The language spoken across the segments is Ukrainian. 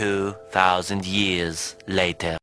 2,000 years later.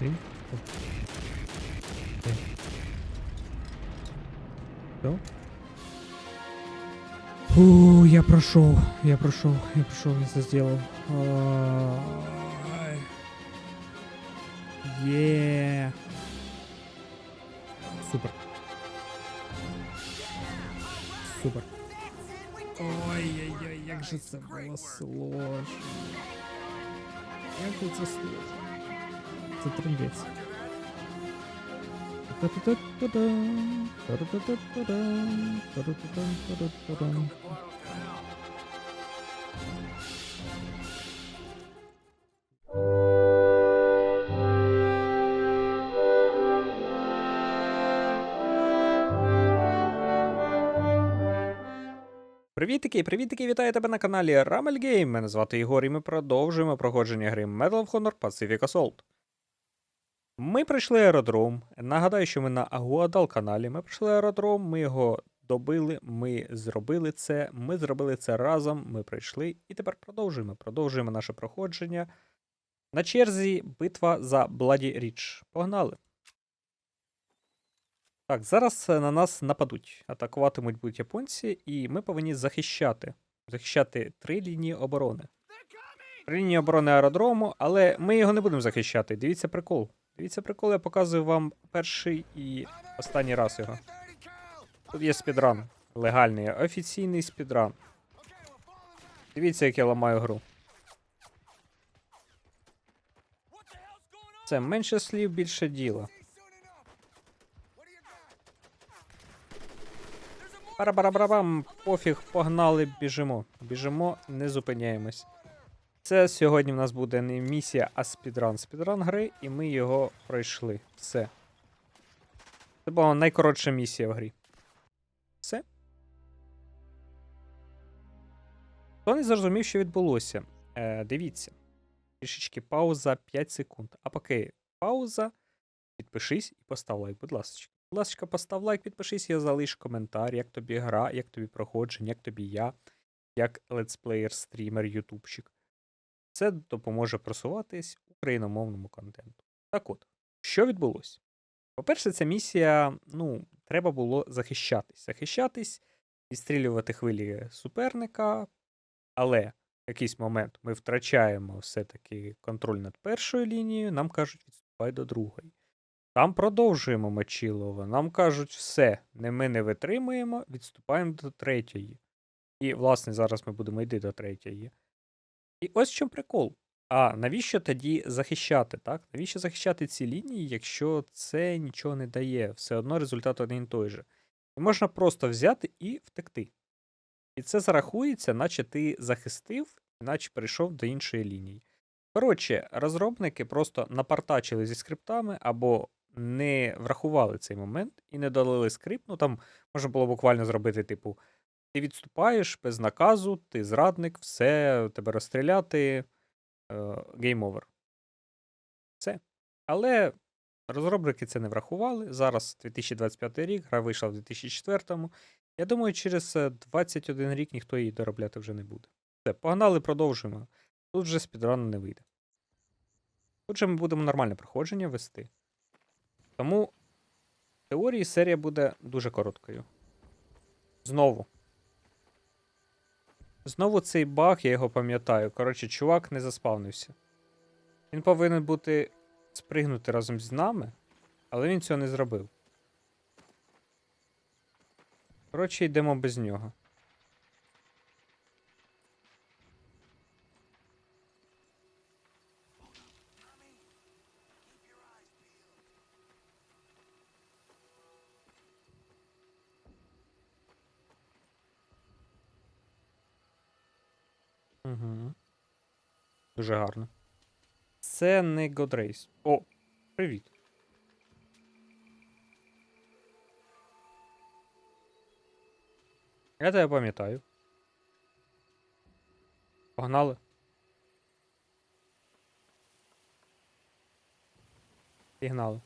Де? Все? Фу, я прошел, я прошел, я прошел, я это сделал. Е. Супер. Супер. Ой-ой-ой, як же це було сложно. Як же сложно. Це трендець. Привітики, привітики, вітаю тебе на каналі Ramel Game. Мене звати Ігор, і ми продовжуємо проходження гри Medal of Honor Pacific Assault. Ми пройшли аеродром. Нагадаю, що ми на Агуадал каналі. Ми пройшли аеродром, ми його добили, ми зробили це, ми зробили це разом, ми пройшли і тепер продовжуємо. Продовжуємо наше проходження. На черзі битва за Бладі Річ. Погнали. Так, зараз е, на нас нападуть. Атакуватимуть будуть японці, і ми повинні захищати. Захищати три лінії оборони. Три лінії оборони аеродрому, але ми його не будемо захищати. Дивіться прикол. Дивіться прикол, я показую вам перший і останній раз його. Тут є спідран. Легальний, офіційний спідран. Дивіться, як я ламаю гру. Це менше слів, більше діла. Барабарабарабам, пофіг, погнали, біжимо. Біжимо, не зупиняємось. Це сьогодні в нас буде не місія, а спідран. Спідран гри, і ми його пройшли. Все. Це була найкоротша місія в грі. Все. Хто не зрозумів, що відбулося? Е, дивіться. Трішечки пауза 5 секунд. А поки пауза, підпишись і постав лайк, будь ласка. Будь ласка, постав лайк, підпишись, я залиш коментар, як тобі гра, як тобі проходження, як тобі я, як летсплеєр, стрімер, ютубчик. Це допоможе просуватись україномовному контенту. Так от, що відбулося? По-перше, ця місія, ну, треба було захищатись. Захищатись, відстрілювати хвилі суперника, але в якийсь момент ми втрачаємо все-таки контроль над першою лінією, нам кажуть, відступай до другої. Там продовжуємо Мочилова. Нам кажуть, все, не ми не витримуємо, відступаємо до третьої. І, власне, зараз ми будемо йти до третьої. І ось в чому прикол. А навіщо тоді захищати, так? Навіщо захищати ці лінії, якщо це нічого не дає? Все одно результат один і той же. І можна просто взяти і втекти. І це зарахується, наче ти захистив, наче перейшов до іншої лінії. Коротше, розробники просто напартачили зі скриптами або не врахували цей момент і не долили скрипт. Ну там можна було буквально зробити, типу, ти відступаєш без наказу, ти зрадник, все, тебе розстріляти, гейм овер. Все. Але розробники це не врахували. Зараз 2025 рік, гра вийшла в 2004-му. Я думаю, через е, 21 рік ніхто її доробляти вже не буде. Все, погнали, продовжуємо. Тут вже спідрану не вийде. Тут же ми будемо нормальне проходження вести. Тому в теорії серія буде дуже короткою. Знову. Знову цей баг, я його пам'ятаю. Коротше, чувак не заспавнився. Він повинен бути спригнути разом з нами, але він цього не зробив. Коротше, йдемо без нього. Угу. Дуже гарно. Це не Годрейс. О, привіт. Я тебе пам'ятаю. Погнали. Пігнали.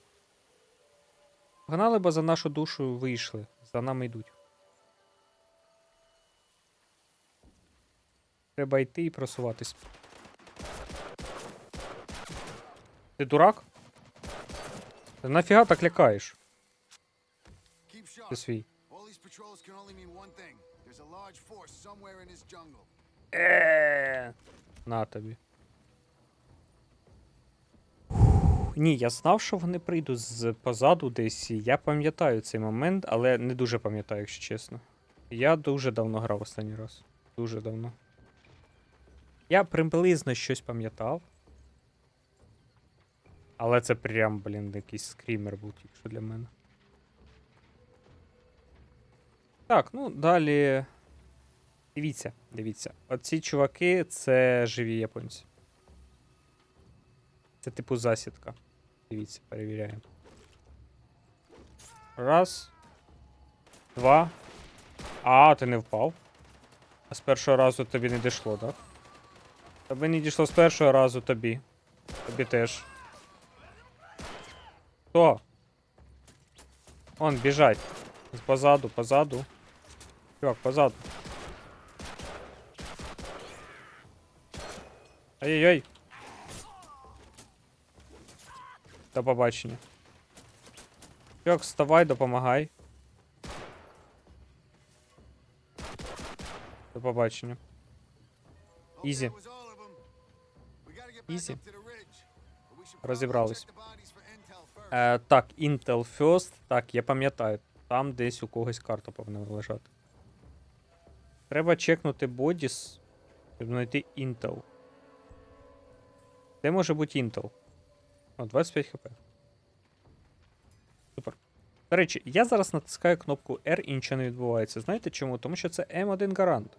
Погнали, бо за нашу душу вийшли. За нами йдуть. Треба йти і просуватись. Ти дурак? Ти нафіга так лякаєш? Ти свій. Е. На тобі. Ні, я знав, що вони прийдуть з позаду десь. і Я пам'ятаю цей момент, але не дуже пам'ятаю, якщо чесно. Я дуже давно грав останній раз. Дуже давно. Я приблизно щось пам'ятав. Але це прям, блін, якийсь скрімер був тільки що для мене. Так, ну далі. Дивіться, дивіться. Оці чуваки це живі японці. Це типу засідка. Дивіться, перевіряємо. Раз. Два. А, ти не впав. А з першого разу тобі не дійшло, так? Тобі не дійшло з першого разу тобі. Тобі теж. Хто? Он, біжать. З Позаду, позаду. Чувак, позаду. Ай-яй-яй. До побачення. Чувак, вставай, допомагай. До побачення. Okay, Probably Розібрались. Е, так, Intel First. Так, я пам'ятаю. Там десь у когось карта повинна лежати. Треба чекнути Бодіс, щоб знайти Intel. Де може бути Intel? О, 25 хп. Супер. До речі, я зараз натискаю кнопку R і нічого не відбувається. Знаєте чому? Тому що це М1 гарант.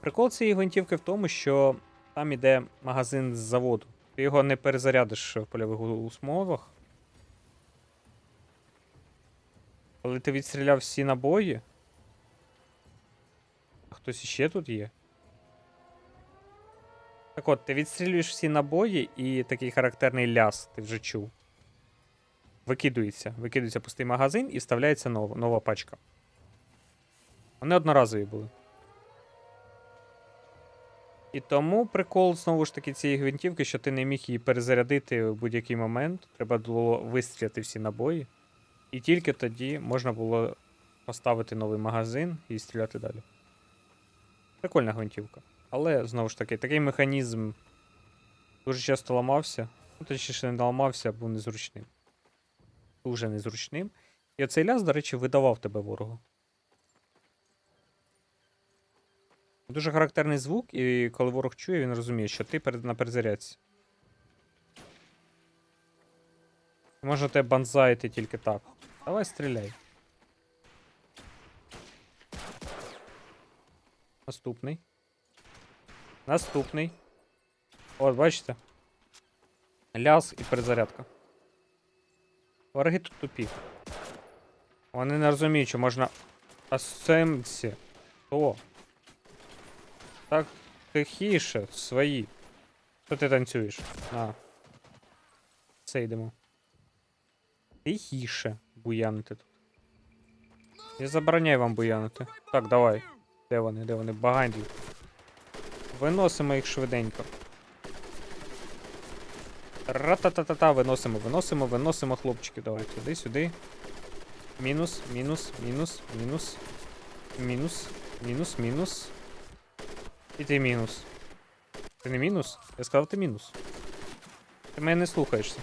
Прикол цієї гвинтівки в тому, що там іде магазин з заводу. Ти його не перезарядиш в польових у- умовах. Коли ти відстріляв всі набої. А Хтось іще тут є. Так от, ти відстрілюєш всі набої і такий характерний ляс, ти вже чув. Викидується. Викидується пустий магазин і вставляється нова, нова пачка. Вони одноразові були. І тому прикол знову ж таки цієї гвинтівки, що ти не міг її перезарядити в будь-який момент. Треба було вистріляти всі набої. І тільки тоді можна було поставити новий магазин і стріляти далі. Прикольна гвинтівка. Але знову ж таки, такий механізм дуже часто ламався. Ну, точніше, не ламався, був незручним. Дуже незручним. І оцей ляз, до речі, видавав тебе ворогу. Дуже характерний звук, і коли ворог чує, він розуміє, що ти на перезарядці. Можна тебе банзаїти тільки так. Давай стріляй. Наступний. Наступний. От, бачите? Ляз і перезарядка. Вороги тут тупі. Вони не розуміють, що можна. Асемці. Хто? Так тихіше, свої. Що ти танцюєш? На. Це йдемо. Тихіше буянити тут. Я забороняю вам буянити. Так, давай. Де вони? Де вони? Баганді. Виносимо їх швиденько. Ра-та-та-та-та, виносимо, виносимо, виносимо, хлопчики. Давай, сюди, сюди. Мінус, мінус, мінус, мінус. Мінус, мінус, мінус. І ти мінус. Ти не мінус? Я сказав, ти мінус. Ти мене не слухаєшся.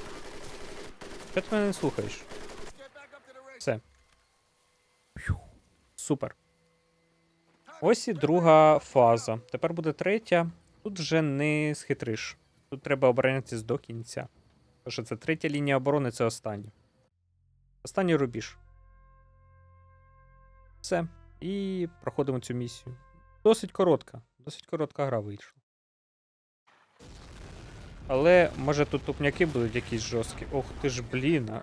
Що ти мене не слухаєш? Все. Супер. Ось і друга фаза. Тепер буде третя. Тут вже не схитриш. Тут треба оборонятися до кінця. Тому що це третя лінія оборони, це остання. Останній рубіж. Все. І проходимо цю місію. Досить коротка. Досить коротка гра вийшла. Але може тут тупняки будуть якісь жорсткі. Ох ти ж блін.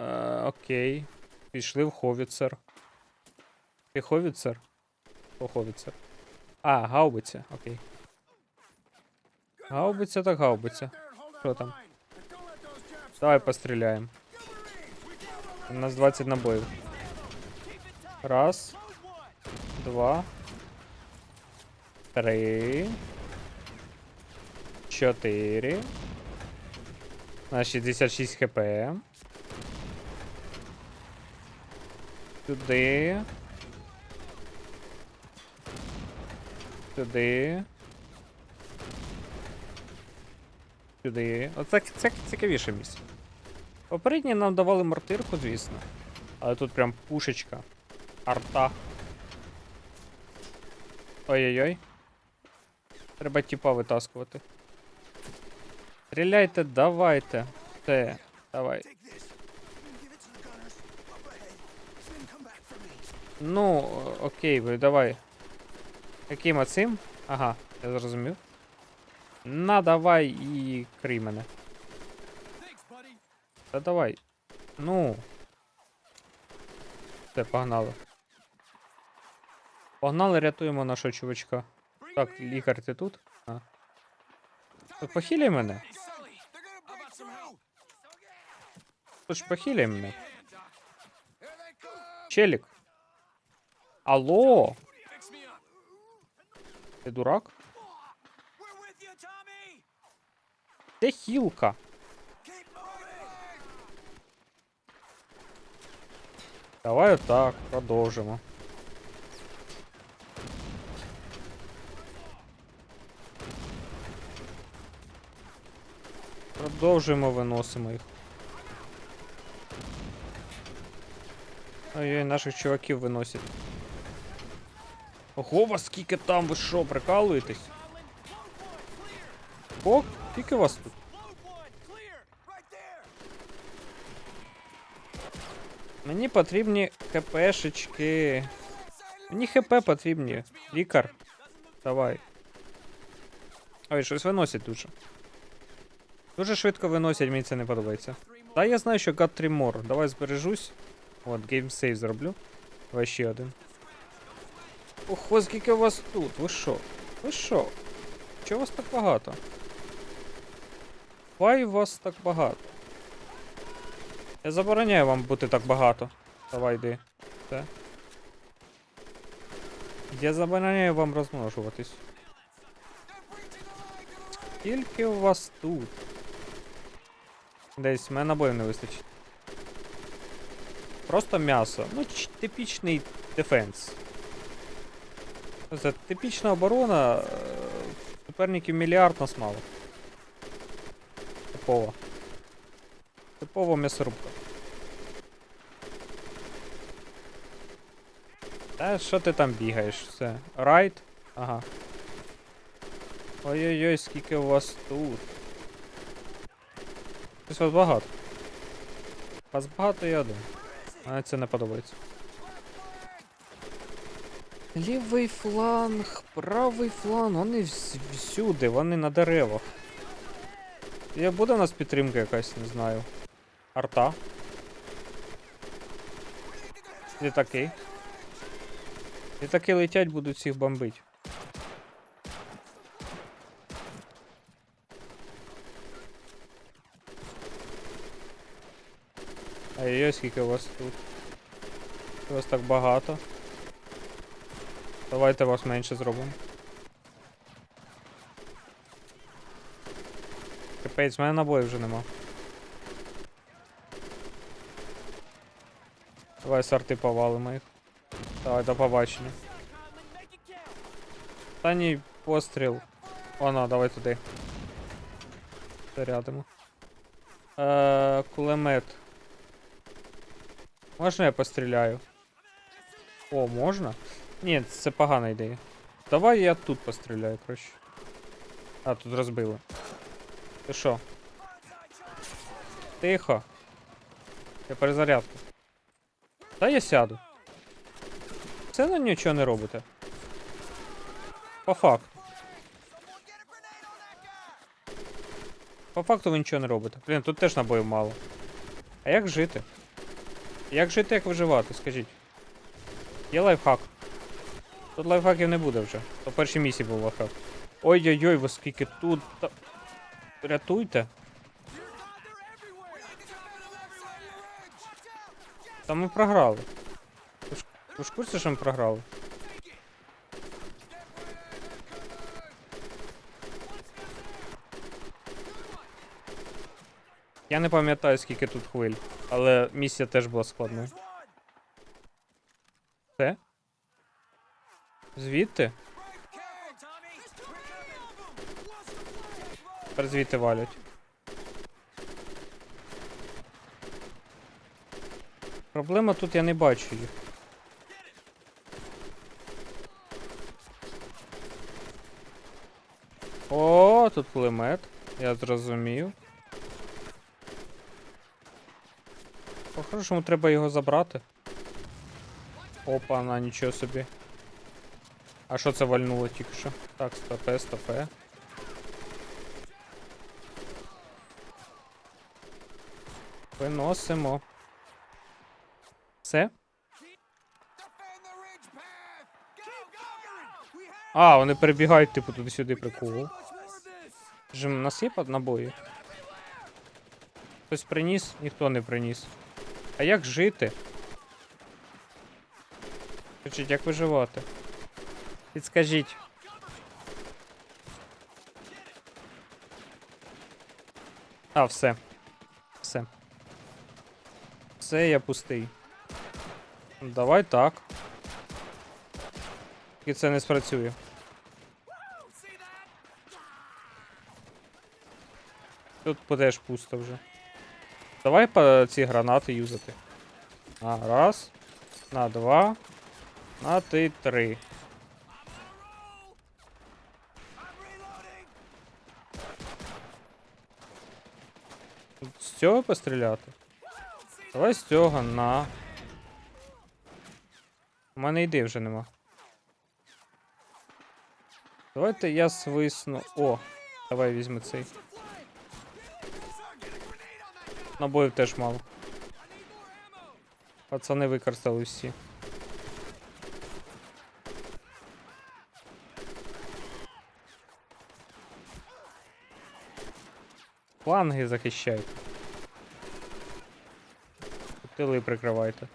Е, окей. Пішли в ховіцер. Ти ховіцер? Хто ховіцер? А, гаубиця, окей. Гаубиця так гаубиця. Що там? Давай постріляємо. У нас 20 набоїв. Раз. Два. Три. Чотири. У нас 66 хп. Сюди. Сюди. Сюди. Оце це цікавіше місце. Попереднє нам давали мортирку, звісно. Але тут прям пушечка. Арта. Ой-ой-ой. Треба тіпа витаскувати. Стріляйте, давайте. Те, давай. Ну, окей, ви давай. Яким оцим? Ага, я зрозумів. На, давай і крий мене. Та давай. Ну. Все, погнали. Погнали, рятуємо нашого чувачка. Так, лікар, ти тут? А. Тут похиляй мене. They're gonna break through. Тут ж похиляй мене. Here they come. Челік. Алло, Fix me up. ти дурак? We're with you, Tommy. Де хілка? Keep moving. Давай отак, продовжимо. Продовжуємо, виносимо їх. Ой-ой, наших чуваків виносять. Ого, вас скільки там, ви що, прикалуєтесь? О, скільки вас тут? Мені потрібні хпшечки. Мені хп потрібні. Лікар. Давай. Ой, щось виносять дуже. Дуже швидко виносять, мені це не подобається. Та я знаю, що God 3 more. Давай збережусь. От, Save зроблю. Давай ще один. Ого, скільки у вас тут? Ви що? Ви що? Чого вас так багато? Why вас так багато? Я забороняю вам бути так багато. Давай йди. Все. Я забороняю вам розмножуватись. Скільки у вас тут? Десь, в мене набоїв не вистачить. Просто м'ясо. Ну, типічний дефенс. Це типічна оборона. е, Суперників мільярд нас мало. Типово. Типова м'ясорубка. Та що ти там бігаєш? Все. Райт? Ага. Ой-ой-ой, скільки у вас тут. Щось вас багато. Вас багато і один. Мені це не подобається. Лівий фланг, правий фланг, вони всюди, вони на деревах. Я буде у нас підтримка якась, не знаю. Арта. Літаки. Літаки летять, будуть всіх бомбить. Ай-яй, скільки вас тут. Вас так багато. Давайте вас менше зробимо. Капець, в мене набоїв вже нема. Давай сорти повалимо їх. Давай, до побачення. Останній постріл. Оно, давай туди. Зарядимо. Е, кулемет. Можна я постріляю? О, можна? Ні, це погана ідея. Давай я тут постріляю, краще. А, тут розбили. Ти що? Тихо. Я перезарядку. Та я сяду. Це на нічого не робите. По факту. По факту ви нічого не робите. Блін, тут теж набоїв мало. А як жити? Як жити, як виживати, скажіть? Є лайфхак. Тут лайфхаків не буде вже. То першій місії був лайфхак. Ой-ой-ой, ви скільки тут. Та... Рятуйте. Та ми програли. Ви ж, курсі, що ми програли? Я не пам'ятаю, скільки тут хвиль, але місія теж була складною. Це? Звідти? Тепер звідти валять. Проблема тут я не бачу їх. О, тут кулемет. Я зрозумів. По-хорошому треба його забрати. Опа, на нічого собі. А що це вальнуло тільки що? Так, стопе, стопе. Виносимо. Все? А, вони перебігають, типу, туди-сюди прикол. Жим, у нас є набої? Хтось приніс? Ніхто не приніс. А як жити? Скажіть, як виживати? Підскажіть. А, все. Все. Все, я пустий. Давай так. І це не спрацює. Тут теж пусто вже. Давай по ці гранати юзати. На раз. На два. На ти три. З цього постріляти? Давай з цього на. У мене ідей вже нема. Давайте я свисну. О, давай візьми цей. Набоїв теж мало. Пацани використали всі. Фланги захищайте. Тили прикривайте.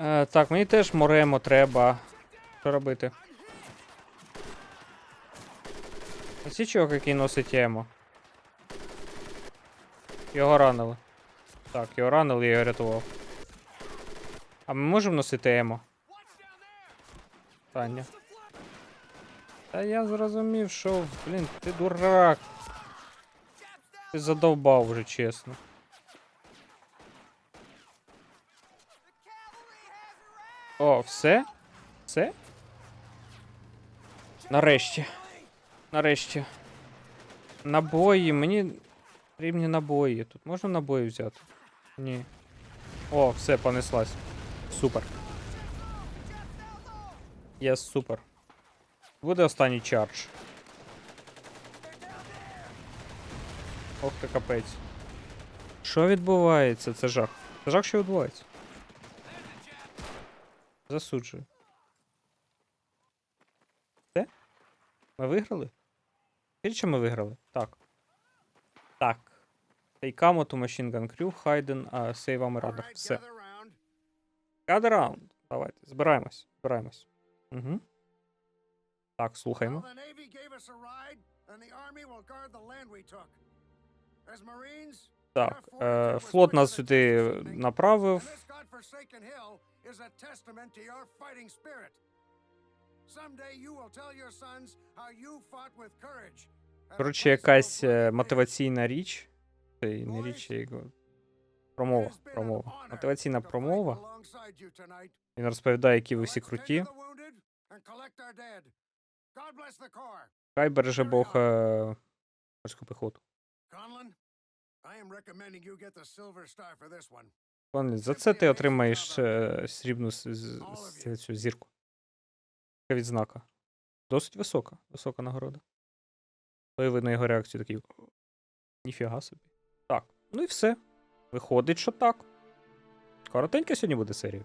Е, так, мені теж моремо треба. Що робити? Січок, який носить емо. Його ранили. Так, його ранили, я його рятував. А ми можемо носити емо? Та ні. Та я зрозумів, що, блін, ти дурак. Ти задовбав вже, чесно. О, все? Все? Нарешті. Нарешті. Набої, мені потрібні набої. Тут можна набої взяти? Ні. О, все, понеслась. Супер. Є супер. Буде останній чардж. Ох ти капець. Що відбувається? Це жах. Це жах, що відбувається. Засуджую. Все? Ми виграли? Що ми виграли? Так. Так. Тейкамо Machine Gun Crew, Хайден, а Save Armor Все. gather round. Давайте. Збираємось. Збираємось. Угу. Так, слухаємо. Well, the Navy gave us a ride, and the Army will guard the land we took. As Marines, Так, е, флот нас сюди направив. Someday you will tell your sons how you fought with courage. Коротше, якась е, мотиваційна річ. Це не річ, а його. Промова. Промова. Мотиваційна промова. Він розповідає, які ви всі круті. Хай береже Бог е, морську піхоту. This one. Пане, за це ти отримаєш е, срібну с- з- з- цю зірку. Відзнака. Досить висока. Висока нагорода. Коли видно його реакцію такий. Ніфіга собі. Так, ну і все. Виходить, що так. Коротенька сьогодні буде серія.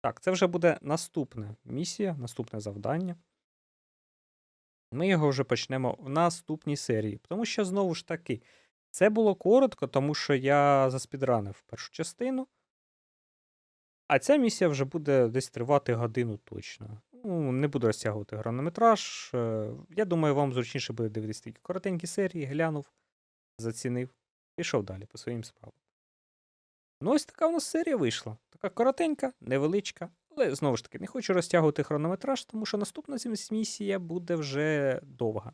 Так, це вже буде наступна місія, наступне завдання. Ми його вже почнемо в наступній серії. Тому що, знову ж таки, це було коротко, тому що я заспідранив першу частину. А ця місія вже буде десь тривати годину точно. Ну, не буду розтягувати хронометраж. Е, Я думаю, вам зручніше буде дивитися такі коротенькі серії, глянув, зацінив, пішов далі по своїм справам. Ну, ось така у нас серія вийшла. Така коротенька, невеличка. Але знову ж таки, не хочу розтягувати хронометраж, тому що наступна місія буде вже довга.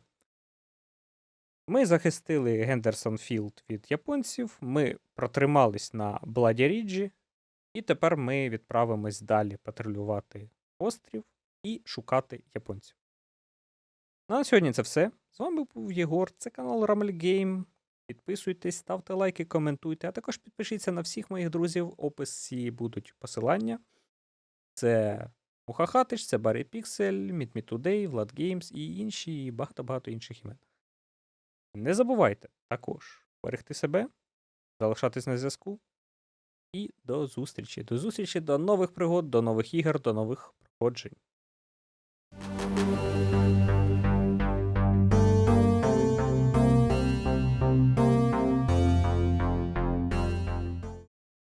Ми захистили Гендерсон Філд від японців, ми протримались на Бладі Ріджі, і тепер ми відправимось далі патрулювати острів і шукати японців. Ну, на сьогодні це все. З вами був Єгор, це канал Game. Підписуйтесь, ставте лайки, коментуйте, а також підпишіться на всіх моїх друзів. В описі будуть посилання. Це Мухахатич, це Барі Піксель, Today, Влад Games і інші, і багато-багато інших імен. Не забувайте також берегти себе, залишатись на зв'язку. І до зустрічі. До зустрічі, до нових пригод, до нових ігор, до нових проходжень.